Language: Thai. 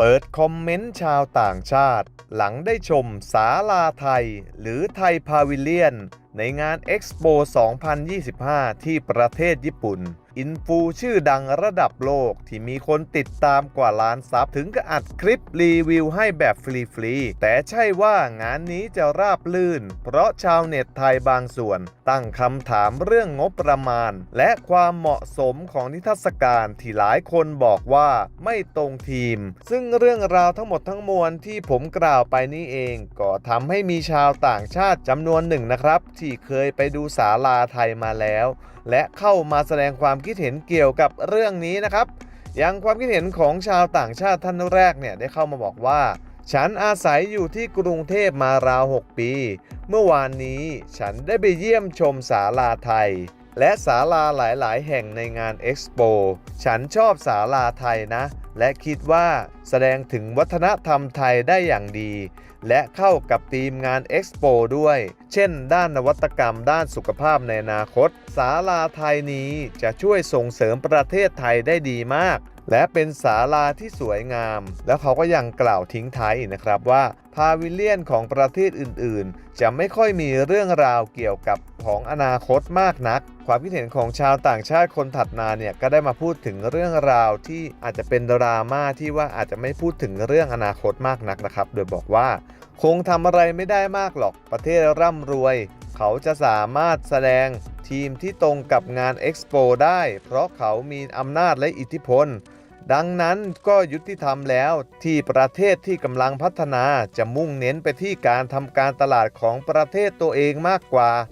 เปิดคอมเมนต์ชาวต่างชาติ หลังได้ชมศาลาไทย หรือไทยพาวิเลียน ในงาน Expo 2025 ที่ประเทศญี่ปุ่น อินฟูชื่อดังระดับโลกที่มีคนติดตามกว่าล้านซับถึงกับอัดคลิปรีวิวให้แบบฟรีๆ แต่ใช่ว่างานนี้จะราบลื่น เพราะชาวเน็ตไทยบางส่วน ตั้งคำถามเรื่องงบประมาณ และความเหมาะสมของนิทรรศการที่หลายคนบอกว่าไม่ตรงทีม ซึ่งเรื่องราวทั้งหมดทั้งมวลที่ผมกล่าวไปนี้เอง ก็ทำให้มีชาวต่างชาติจำนวนหนึ่งนะครับที่เคยไปดูศาลาไทยมาแล้ว และเข้ามาแสดงความคิดเห็นเกี่ยวกับเรื่องนี้นะครับอย่างความคิดเห็นของชาวต่างชาติท่านแรกเนี่ยได้เข้ามาบอกว่า ฉันอาศัยอยู่ที่กรุงเทพมาราว 6 ปี เมื่อวานนี้ฉันได้ไปเยี่ยมชมศาลาไทย และศาลาหลายๆ แห่งในงานเอ็กซ์โป ฉันชอบศาลาไทยนะ และคิดว่าแสดงถึงวัฒนธรรมไทยได้อย่างดี และเข้ากับธีมงานเอ็กซ์โปด้วย เช่น ด้านนวัตกรรมด้านสุขภาพในอนาคต ศาลาไทยนี้จะช่วยส่งเสริมประเทศไทยได้ดีมาก และเป็นศาลาที่สวยงาม แล้วเขาก็ยังกล่าวทิ้งท้ายอีกนะครับว่าพาวิเลียนของประเทศอื่นๆ จะไม่ค่อยมีเรื่องราวเกี่ยวกับของอนาคตมากนัก ความคิดเห็นของชาวต่างชาติคนถัดมาเนี่ยก็ได้มาพูดถึงเรื่องราวที่อาจจะเป็นดราม่าที่ว่าอาจจะไม่พูดถึงเรื่องอนาคตมากนักนะครับ โดยบอกว่า คงทำอะไรไม่ได้มากหรอกประเทศร่ำรวย เขาจะสามารถแสดง ทีมที่ตรงกับงานเอ็กซ์โปได้ เพราะเขามีอำนาจและอิทธิพล ดังนั้นก็ยุติธรรมแล้วที่ประเทศที่กำลังพัฒนาจะมุ่งเน้นไปที่การทำการตลาดของประเทศตัวเองมากกว่า